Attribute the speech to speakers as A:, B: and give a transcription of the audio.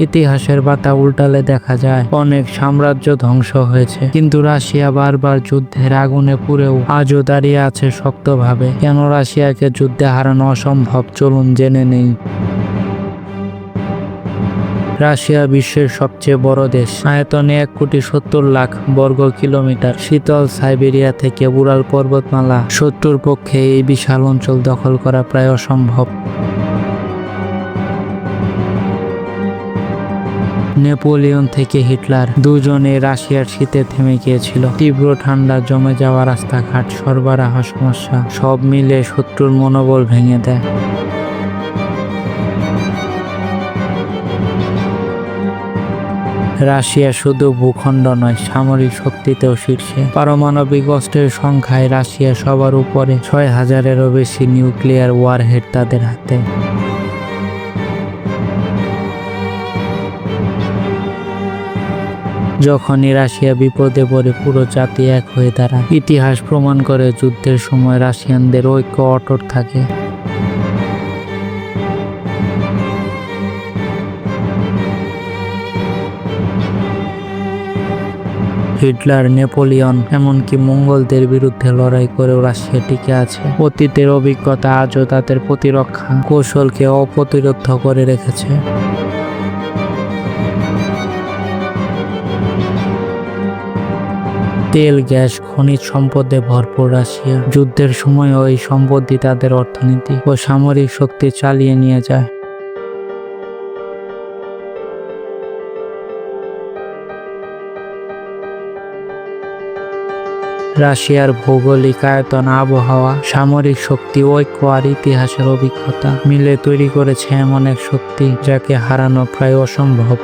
A: ইতিহাসের পাতা উল্টালে দেখা যায়, অনেক সাম্রাজ্য ধ্বংস হয়েছে। কিন্তু রাশিয়া বারবার যুদ্ধের আগুনে পুড়েও আজও দাঁড়িয়ে আছে শক্তভাবে। কেন রাশিয়াকে যুদ্ধে হারানো অসম্ভব? চলুন জেনে নেই। রাশিয়া বিশ্বের সবচেয়ে বড় দেশ। আয়তনে এক কোটি সত্তর লাখ বর্গ কিলোমিটার। শীতল সাইবেরিয়া থেকে উড়াল পর্বতমালা। শত্রুর পক্ষে এই বিশাল অঞ্চল দখল করা প্রায় অসম্ভব। নেপোলিয়ন থেকে হিটলার দুজনে রাশিয়ার শীতে থেমে গিয়েছিল। তীব্র ঠান্ডা জমে যাওয়া রাস্তাঘাট, সরবরাহ সমস্যা, সব মিলে শত্রুর মনোবল ভেঙে দেয়। রাশিয়া শুধু ভূখণ্ড নয়, সামরিক শক্তিতেও শীর্ষে। পারমাণবিক অস্ত্রের সংখ্যায় রাশিয়া সবার উপরে ছয় হাজারেরও বেশি নিউক্লিয়ার ওয়ারহেড তাদের হাতে। যখনই রাশিয়া বিপদে পড়ে পুরো জাতি এক হয়ে দাঁড়ায়। ইতিহাস প্রমাণ করে যুদ্ধের সময় রাশিয়ানদের ঐক্য অটট থাকে। হিটলার, নেপোলিয়ন, এমনকি মঙ্গলদের বিরুদ্ধে লড়াই করেও রাশিয়া টিকে আছে। অতীতের অভিজ্ঞতা আজও তাদের প্রতিরক্ষা কৌশলকে অপ্রতিরোধ করে রেখেছে। তেল, গ্যাস, খনিজ সম্পদে ভরপুর রাশিয়া। যুদ্ধের সময় ওই সম্পত্তি তাদের অর্থনীতি ও সামরিক শক্তি চালিয়ে নিয়ে যায়। রাশিয়ার ভৌগোলিক আয়তন, আবহাওয়া, সামরিক শক্তি, ঐক্য আর ইতিহাসের অভিজ্ঞতা মিলে তৈরি করেছে এমন এক শক্তি যাকে হারানো প্রায় অসম্ভব।